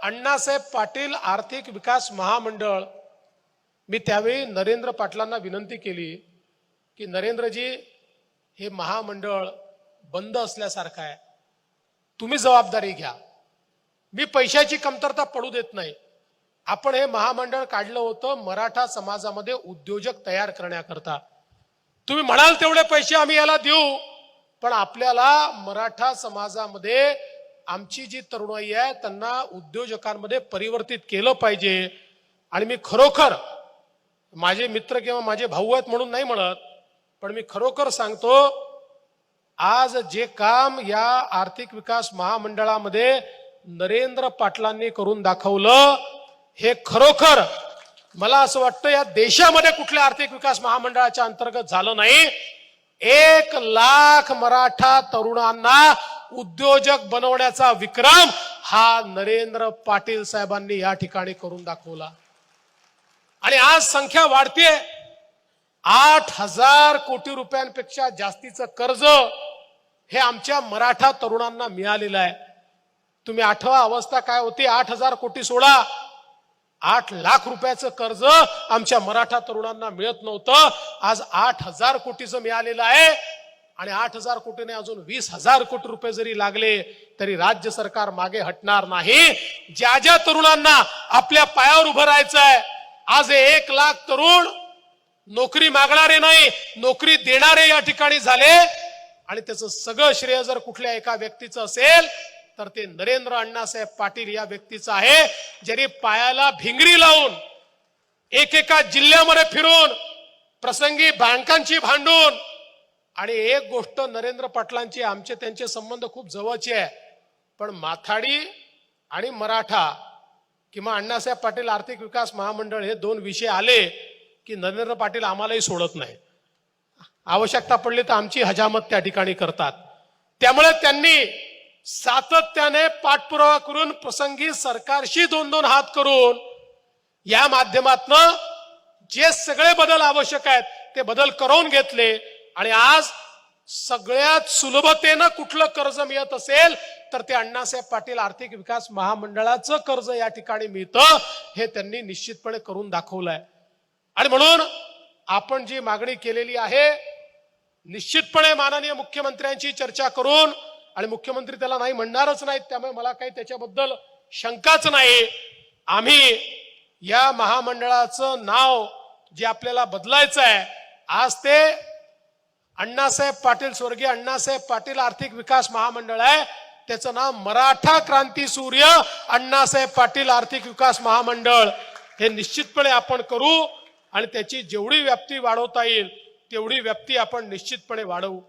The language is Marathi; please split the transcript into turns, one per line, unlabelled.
अण्णासाहेब पाटील आर्थिक विकास महामंडळ मी त्यावेळी नरेंद्र पाटलांना विनंती केली की नरेंद्रजी हे महामंडळ बंद असल्यासारखं आहे. तुम्ही जबाबदारी घ्या. मी पैशाची कमतरता पडू देत नाही. आपण हे महामंडळ काढलं होतं मराठा समाजामध्ये उद्योजक तयार करण्याकरता. तुम्ही म्हणाल तेवढे पैसे आम्ही याला देऊ पण आपल्याला मराठा समाजामध्ये आमची जी तरुणाई आहे त्यांना उद्योजकांमध्ये परिवर्तित केलं पाहिजे. आणि मी खरोखर माझे मित्र किंवा माझे भाऊ आहेत म्हणून नाही म्हणत पण मी खरोखर सांगतो आज जे काम या आर्थिक विकास महामंडळामध्ये नरेंद्र पाटलांनी करून दाखवलं हे खरोखर मला असं वाटतं या देशामध्ये कुठल्या आर्थिक विकास महामंडळाच्या अंतर्गत झालं नाही. एक लाख मराठा तरुणांना उद्योजक बनवण्याचा विक्रम हा नरेंद्र पाटील साहेबांनी या ठिकाणी करून दाखवला. आणि आज संख्या वाढते आठ हजार कोटी रुपयांपेक्षा जास्तीचं कर्ज हे आमच्या मराठा तरुणांना मिळालेलं आहे. तुम्ही आठवा अवस्था काय होती? आठ हजार कोटी सोडा. आठ लाख रुपयाचं कर्ज आमच्या मराठा तरुणांना मिळत नव्हतं. आज आठ हजार कोटीचं मिळालेलं आहे. आणि आठ हजार कोटीने अजून वीस हजार कोटी रुपये जरी लागले तरी राज्य सरकार मागे हटणार नाही. ज्या ज्या तरुणांना आपल्या पायावर उभं राहायचंय आज एक लाख तरुण नोकरी मागणारे नाही नोकरी देणारे या ठिकाणी झाले. आणि त्याचं सगळं श्रेय जर कुठल्या एका व्यक्तीचं असेल तर ते नरेंद्र अण्णासाहेब पाटील या व्यक्तीचं आहे ज्यांनी पायाला भिंगरी लावून एकेका जिल्ह्यामध्ये फिरून प्रसंगी बँकांची भांडून आणि एक गोष्ट नरेंद्र पाटलांची आमचे त्यांचे संबंध खूप जवळचे आहे. पण माथाडी आणि मराठा किंवा अण्णासाहेब पाटील आर्थिक विकास महामंडळ हे दोन विषय आले की नरेंद्र पाटील आम्हालाही सोडत नाही. आवश्यकता पडली तर आमची हजामत त्या ठिकाणी करतात. त्यामुळे त्यांनी सातत्याने पाठपुरावा करून प्रसंगी सरकारशी दोन दोन हात करून या माध्यमातनं जे सगळे बदल आवश्यक आहेत ते बदल करून घेतले. आणि आज सगळ्यात सुलभतेनं कुठलं कर्ज मिळत असेल तर ते अण्णासाहेब पाटील आर्थिक विकास महामंडळाचं कर्ज या ठिकाणी मिळतं हे त्यांनी निश्चितपणे करून दाखवलंय. आणि म्हणून आपण जी मागणी केलेली आहे निश्चितपणे माननीय मुख्यमंत्र्यांची चर्चा करून आणि मुख्यमंत्री त्याला नाही म्हणणारच नाहीत त्यामुळे मला काही त्याच्याबद्दल शंकाच नाही. आम्ही या महामंडळाचं नाव जे आपल्याला बदलायचं आहे आज ते अण्णासाहेब पाटील स्वर्गीय अण्णासाहेब पाटील आर्थिक विकास महामंडळ आहे. त्याचं नाव मराठा क्रांती सूर्य अण्णासाहेब पाटील आर्थिक विकास महामंडळ. हे निश्चितपणे आपण करू आणि त्याची जेवढी व्याप्ती वाढवता येईल तेवढी व्याप्ती आपण निश्चितपणे वाढवू.